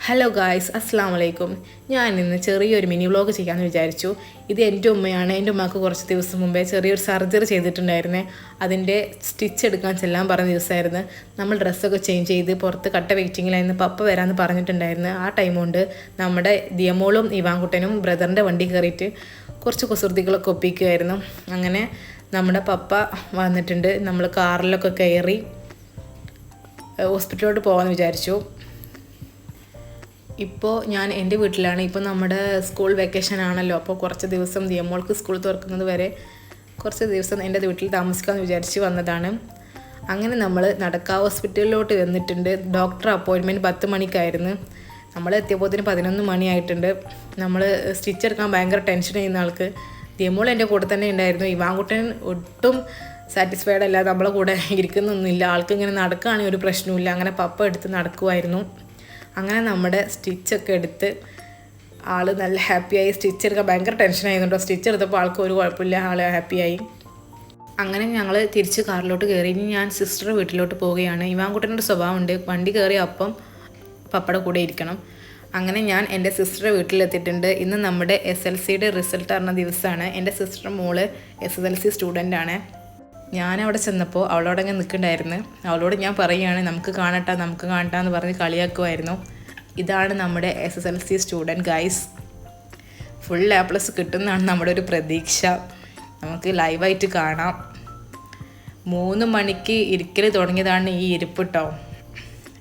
Hello guys അസ്സാം വലൈക്കും ഞാൻ ഇന്ന് ചെറിയൊരു മിനി വ്ലോഗ് ചെയ്യാമെന്ന് വിചാരിച്ചു. ഇത് എന്റെ ഉമ്മയാണ്. എന്റെ ഉമ്മക്ക് കുറച്ച് ദിവസം മുമ്പേ ചെറിയൊരു സർജറി ചെയ്തിട്ടുണ്ടായിരുന്നേ. അതിന്റെ സ്റ്റിച്ച് എടുക്കാൻ ചെല്ലാൻ പറഞ്ഞ ദിവസമായിരുന്നു. നമ്മൾ ഡ്രസ്സൊക്കെ ചേഞ്ച് ചെയ്ത് പുറത്ത് കട്ട വെയിറ്റിങ്ങിലായിരുന്നു പപ്പ വരാമെന്ന് പറഞ്ഞിട്ടുണ്ടായിരുന്നു. ആ ടൈം കൊണ്ട് നമ്മുടെ ദിയമോളും ഇവാൻകുട്ടനും ബ്രദറിന്റെ വണ്ടി കയറിയിട്ട് കുറച്ച് കുസൃതികളൊക്കെ ഒപ്പിക്കുമായിരുന്നു അങ്ങനെ നമ്മുടെ പപ്പ വന്നിട്ടുണ്ട്. നമ്മൾ കാറിലൊക്കെ കയറി ഹോസ്പിറ്റലിലോട്ട് പോകാമെന്ന് വിചാരിച്ചു. ഇപ്പോൾ ഞാൻ എന്റെ വീട്ടിലാണ്. ഇപ്പോൾ നമ്മുടെ സ്കൂൾ വെക്കേഷൻ ആണല്ലോ. അപ്പോൾ കുറച്ച് ദിവസം ദിയമോൾക്ക് സ്കൂൾ തുറക്കുന്നത് വരെ കുറച്ച് ദിവസം എന്റെ വീട്ടിൽ താമസിക്കാമെന്ന് വിചാരിച്ച് വന്നതാണ്. അങ്ങനെ നമ്മൾ നടക്കാ ഹോസ്പിറ്റലിലോട്ട് വന്നിട്ടുണ്ട്. ഡോക്ടർ അപ്പോയിൻമെന്റ് പത്ത് മണിക്കായിരുന്നു. നമ്മൾ എത്തിയപ്പോഴത്തേന് പതിനൊന്ന് മണിയായിട്ടുണ്ട്. നമ്മൾ സ്റ്റിച്ച് എടുക്കാൻ ഭയങ്കര ടെൻഷൻ ചെയ്യുന്ന ആൾക്ക്. ദിയമോൾ എന്റെ കൂടെ തന്നെ ഉണ്ടായിരുന്നു. ഇവാൻകുട്ടൻ ഒട്ടും സാറ്റിസ്ഫൈഡ് അല്ല നമ്മളെ കൂടെ ഇരിക്കുന്നൊന്നുമില്ല. ആൾക്ക് ഇങ്ങനെ നടക്കുകയാണെങ്കിൽ ഒരു പ്രശ്നമില്ല അങ്ങനെ പപ്പ എടുത്ത് നടക്കുമായിരുന്നു അങ്ങനെ നമ്മുടെ സ്റ്റിച്ചൊക്കെ എടുത്ത് ആൾ നല്ല ഹാപ്പിയായി സ്റ്റിച്ച് എടുക്കാൻ ഭയങ്കര ടെൻഷൻ ആയിരുന്നുണ്ടോ സ്റ്റിച്ച് എടുത്തപ്പോൾ ആൾക്ക് ഒരു കുഴപ്പമില്ല. ആൾ ഹാപ്പിയായി അങ്ങനെ ഞങ്ങൾ തിരിച്ച് കാറിലോട്ട് കയറി ഇനി ഞാൻ സിസ്റ്റർ വീട്ടിലോട്ട് പോവുകയാണ്. ഇവാൻകുട്ടന്റെ സ്വഭാവമുണ്ട്. വണ്ടി കയറി അപ്പം പപ്പയുടെ കൂടെ ഇരിക്കണം. അങ്ങനെ ഞാൻ എന്റെ സിസ്റ്ററുടെ വീട്ടിലെത്തിയിട്ടുണ്ട്. ഇന്ന് നമ്മുടെ എസ് എൽ സിയുടെ റിസൾട്ട് അറിഞ്ഞ ദിവസമാണ്. എന്റെ സിസ്റ്റർ മോൾ എസ് എസ് എൽ സി സ്റ്റുഡന്റാണ് ഞാൻ ചെന്നപ്പോൾ അവളോടങ്ങ് നിൽക്കണ്ടായിരുന്നു. അവളോട് ഞാൻ പറയുകയാണ് നമുക്ക് കാണട്ടെ നമുക്ക് കാണട്ടെ എന്ന് പറഞ്ഞ് കളിയാക്കുമായിരുന്നു ഇതാണ് നമ്മുടെ S S L C student guys full A plus കിട്ടുന്നതാണ് നമ്മുടെ ഒരു പ്രതീക്ഷ. നമുക്ക് ലൈവായിട്ട് കാണാം. മൂന്ന് മണിക്ക് ഇരിക്കൽ തുടങ്ങിയതാണ് ഈ ഇരിപ്പ് കേട്ടോ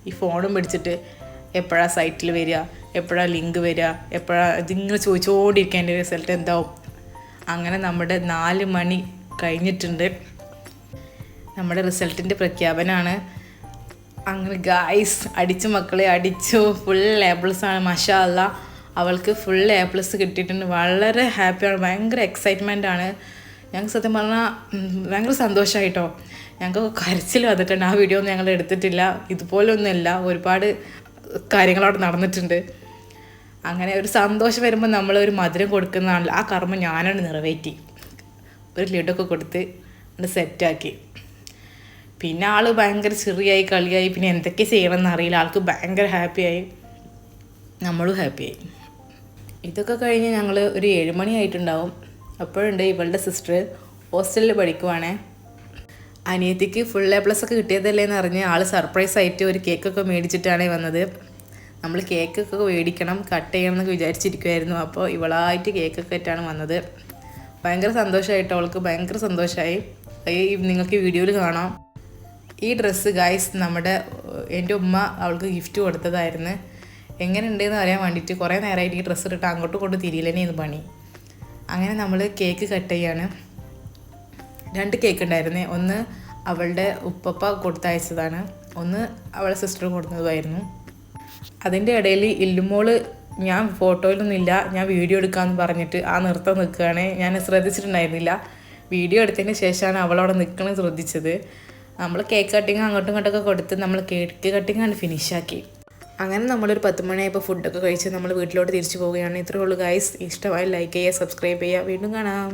ഈ ഫോണും പിടിച്ചിട്ട് എപ്പോഴാണ് സൈറ്റിൽ വരിക എപ്പോഴാണ് ലിങ്ക് വരിക എപ്പോഴാണ് ഇതിങ്ങനെ ചോദിച്ചുകൊണ്ടിരിക്കുക എന്റെ റിസൾട്ട് എന്താവും. അങ്ങനെ നമ്മുടെ നാല് മണി കഴിഞ്ഞിട്ടുണ്ട്. നമ്മുടെ റിസൾട്ടിന്റെ പ്രഖ്യാപനമാണ്. അങ്ങനെ ഗായ്സ് അടിച്ചു മക്കളെ അടിച്ചു. ഫുൾ എ ആണ് മഷാ അല്ല അവൾക്ക് ഫുൾ എ പ്ലസ് കിട്ടിയിട്ടുണ്ട്. വളരെ ഹാപ്പിയാണ് ഭയങ്കര എക്സൈറ്റ്മെന്റ് ആണ്. ഞങ്ങൾക്ക് സത്യം പറഞ്ഞാൽ ഭയങ്കര സന്തോഷമായിട്ടോ ഞങ്ങൾക്ക് കരച്ചിൽ വന്നിട്ടുണ്ട് ആ വീഡിയോ ഒന്നും ഞങ്ങൾ എടുത്തിട്ടില്ല. ഇതുപോലൊന്നുമില്ല. ഒരുപാട് കാര്യങ്ങൾ അവിടെ നടന്നിട്ടുണ്ട്. അങ്ങനെ ഒരു സന്തോഷം വരുമ്പോൾ നമ്മൾ ഒരു മധുരം കൊടുക്കുന്നതാണല്ലോ. ആ കർമ്മം ഞാനാണ് നിറവേറ്റി. ഒരു ലഡൊക്കെ കൊടുത്ത് സെറ്റാക്കി പിന്നെ ആൾ ഭയങ്കര ചെറിയായി കളിയായി. പിന്നെ എന്തൊക്കെ ചെയ്യണമെന്ന് അറിയില്ല. ആൾക്ക് ഭയങ്കര ഹാപ്പിയായി നമ്മളും ഹാപ്പിയായി ഇതൊക്കെ കഴിഞ്ഞ് ഞങ്ങൾ ഒരു ഏഴുമണി ആയിട്ടുണ്ടാവും. അപ്പോഴുണ്ട് ഇവളുടെ സിസ്റ്റർ ഹോസ്റ്റലിൽ പഠിക്കുവാണേ. അനിയത്തിക്ക് ഫുൾ എ പ്ലസ് ഒക്കെ കിട്ടിയതല്ലേ എന്ന് അറിഞ്ഞ് ആൾ സർപ്രൈസ് ആയിട്ട് ഒരു കേക്കൊക്കെ മേടിച്ചിട്ടാണ് വന്നത്. നമ്മൾ കേക്കൊക്കെ മേടിക്കണം കട്ട് ചെയ്യണം എന്നൊക്കെ വിചാരിച്ചിരിക്കുമായിരുന്നു അപ്പോൾ ഇവളായിട്ട് കേക്കൊക്കെ ആയിട്ടാണ് വന്നത്. ഭയങ്കര സന്തോഷമായിട്ട് അവൾക്ക്. ഭയങ്കര സന്തോഷമായി നിങ്ങൾക്ക് വീഡിയോയിൽ കാണാം. ഈ ഡ്രസ്സ് ഗൈസ് നമ്മുടെ എന്റെ ഉമ്മ അവൾക്ക് ഗിഫ്റ്റ് കൊടുത്തതായിരുന്നു. എങ്ങനെ ഉണ്ടെന്ന് അറിയാൻ വേണ്ടിയിട്ട് കുറേ നേരമായിട്ട് ഈ ഡ്രസ്സ് ഇട്ടിട്ട് അങ്ങോട്ട് കൊണ്ട് ഇത് പണി. അങ്ങനെ നമ്മൾ കേക്ക് കട്ട് ചെയ്യാണ്. രണ്ട് കേക്ക് ഉണ്ടായിരുന്നേ. ഒന്ന് അവളുടെ ഉപ്പപ്പ കൊടുത്തയച്ചതാണ്. ഒന്ന് അവളുടെ സിസ്റ്റർ കൊടുത്തതുമായിരുന്നു. അതിന്റെ ഇടയിൽ ഇല്ലുമോൾ ഞാൻ ഫോട്ടോയിലൊന്നുമില്ല ഞാൻ വീഡിയോ എടുക്കാമെന്ന് പറഞ്ഞിട്ട് ആ നൃത്തം നിൽക്കുകയാണ്. ഞാൻ ശ്രദ്ധിച്ചിട്ടുണ്ടായിരുന്നില്ല. വീഡിയോ എടുത്തതിന് ശേഷമാണ് അവളവിടെ നിൽക്കണത് ശ്രദ്ധിച്ചത്. നമ്മൾ കേക്ക് കട്ടിങ് അങ്ങോട്ടും ഇങ്ങോട്ടൊക്കെ കൊടുത്ത് നമ്മൾ കേക്ക് കട്ടിങ് ആണ് ഫിനിഷാക്കി അങ്ങനെ നമ്മളൊരു പത്ത് മണിയായപ്പോൾ ഫുഡൊക്കെ കഴിച്ച് നമ്മൾ വീട്ടിലോട്ട് തിരിച്ചു പോവുകയാണ്. ഇത്രയേ ഉള്ളൂ ഗൈസ് ഇഷ്ടമായി ലൈക്ക് ചെയ്യുക സബ്സ്ക്രൈബ് ചെയ്യുക. വീണ്ടും കാണാം.